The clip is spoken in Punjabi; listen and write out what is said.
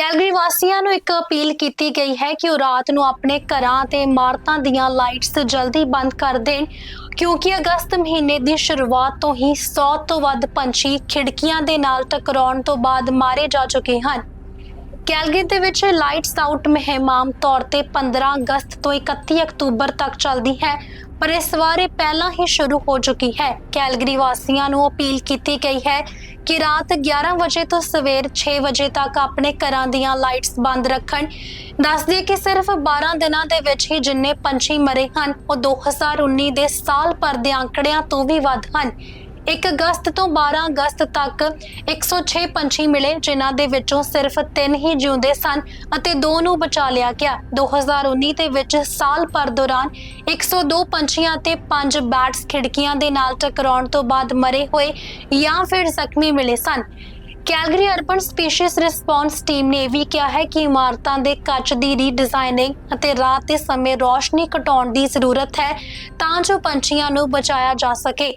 ਕੈਲਗਰੀ ਵਾਸੀਆਂ ਨੂੰ ਇੱਕ ਅਪੀਲ ਕੀਤੀ ਗਈ ਹੈ ਕਿ ਉਹ ਰਾਤ ਨੂੰ ਆਪਣੇ ਘਰਾਂ ਤੇ ਇਮਾਰਤਾਂ ਦੀਆਂ ਲਾਈਟਸ ਜਲਦੀ ਬੰਦ ਕਰ ਦੇਣ, ਕਿਉਂਕਿ ਅਗਸਤ ਮਹੀਨੇ ਦੀ ਸ਼ੁਰੂਆਤ ਤੋਂ ਹੀ 100 ਤੋਂ ਵੱਧ ਪੰਛੀ ਖਿੜਕੀਆਂ ਦੇ ਨਾਲ ਟਕਰਾਉਣ ਤੋਂ ਬਾਅਦ ਮਾਰੇ ਜਾ ਚੁੱਕੇ ਹਨ। ਕੈਲਗਰੀ ਦੇ ਵਿੱਚ ਲਾਈਟਸ ਆਊਟ ਮੁਹਿੰਮ ਆਮ ਤੌਰ ਤੇ 15 ਅਗਸਤ ਤੋਂ 31 ਅਕਤੂਬਰ ਤੱਕ ਚੱਲਦੀ ਹੈ ਪਰ ਇਸ ਵਾਰ ਪਹਿਲਾਂ ਹੀ ਸ਼ੁਰੂ ਹੋ ਚੁੱਕੀ ਹੈ। ਕੈਲਗਰੀ ਵਾਸੀਆਂ ਨੂੰ ਅਪੀਲ ਕੀਤੀ ਗਈ ਹੈ ਕਿ ਰਾਤ 11 ਵਜੇ ਤੋਂ ਸਵੇਰ 6 ਵਜੇ ਤੱਕ ਆਪਣੇ ਘਰਾਂ ਦੀਆਂ ਲਾਈਟਸ ਬੰਦ ਰੱਖਣ। ਦੱਸ ਕਿ ਸਿਰਫ 12 ਦਿਨਾਂ ਦੇ ਵਿੱਚ ਹੀ ਜਿੰਨੇ ਪੰਛੀ ਮਰੇ ਹਨ, ਉਹ 2019 ਦੇ ਸਾਲ ਭਰ ਦੇ ਅੰਕੜਿਆਂ ਤੋਂ ਵੀ ਵੱਧ ਹਨ। 1 ਅਗਸਤ ਤੋਂ 12 ਅਗਸਤ ਤੱਕ 106 ਪੰਛੀ ਮਿਲੇ, ਜਿਨ੍ਹਾਂ ਦੇ ਵਿੱਚੋਂ ਸਿਰਫ 3 ਹੀ ਜਿਉਂਦੇ ਸਨ ਅਤੇ 2 ਨੂੰ ਬਚਾ ਲਿਆ ਗਿਆ। 2019 ਦੇ ਵਿੱਚ ਸਾਲ ਭਰ ਦੌਰਾਨ 102 ਪੰਛੀਆਂ ਅਤੇ 5 ਬੈਟਸ ਖਿੜਕੀਆਂ ਦੇ ਨਾਲ ਟਕਰਾਉਣ ਤੋਂ ਬਾਅਦ ਮਰੇ ਹੋਏ ਜਾਂ ਫਿਰ ਜ਼ਖਮੀ ਮਿਲੇ ਸਨ। Calgary urban species response team ਨੇ ਇਹ ਵੀ ਕਿਹਾ ਹੈ ਕਿ ਇਮਾਰਤਾਂ ਦੇ ਕੱਚ ਦੀ ਰੀਡਿਜ਼ਾਈਨਿੰਗ ਅਤੇ ਰਾਤ ਦੇ ਸਮੇਂ ਰੋਸ਼ਨੀ ਘਟਾਉਣ ਦੀ ਜ਼ਰੂਰਤ ਹੈ ਤਾਂ ਜੋ ਪੰਛੀਆਂ ਨੂੰ ਬਚਾਇਆ ਜਾ ਸਕੇ।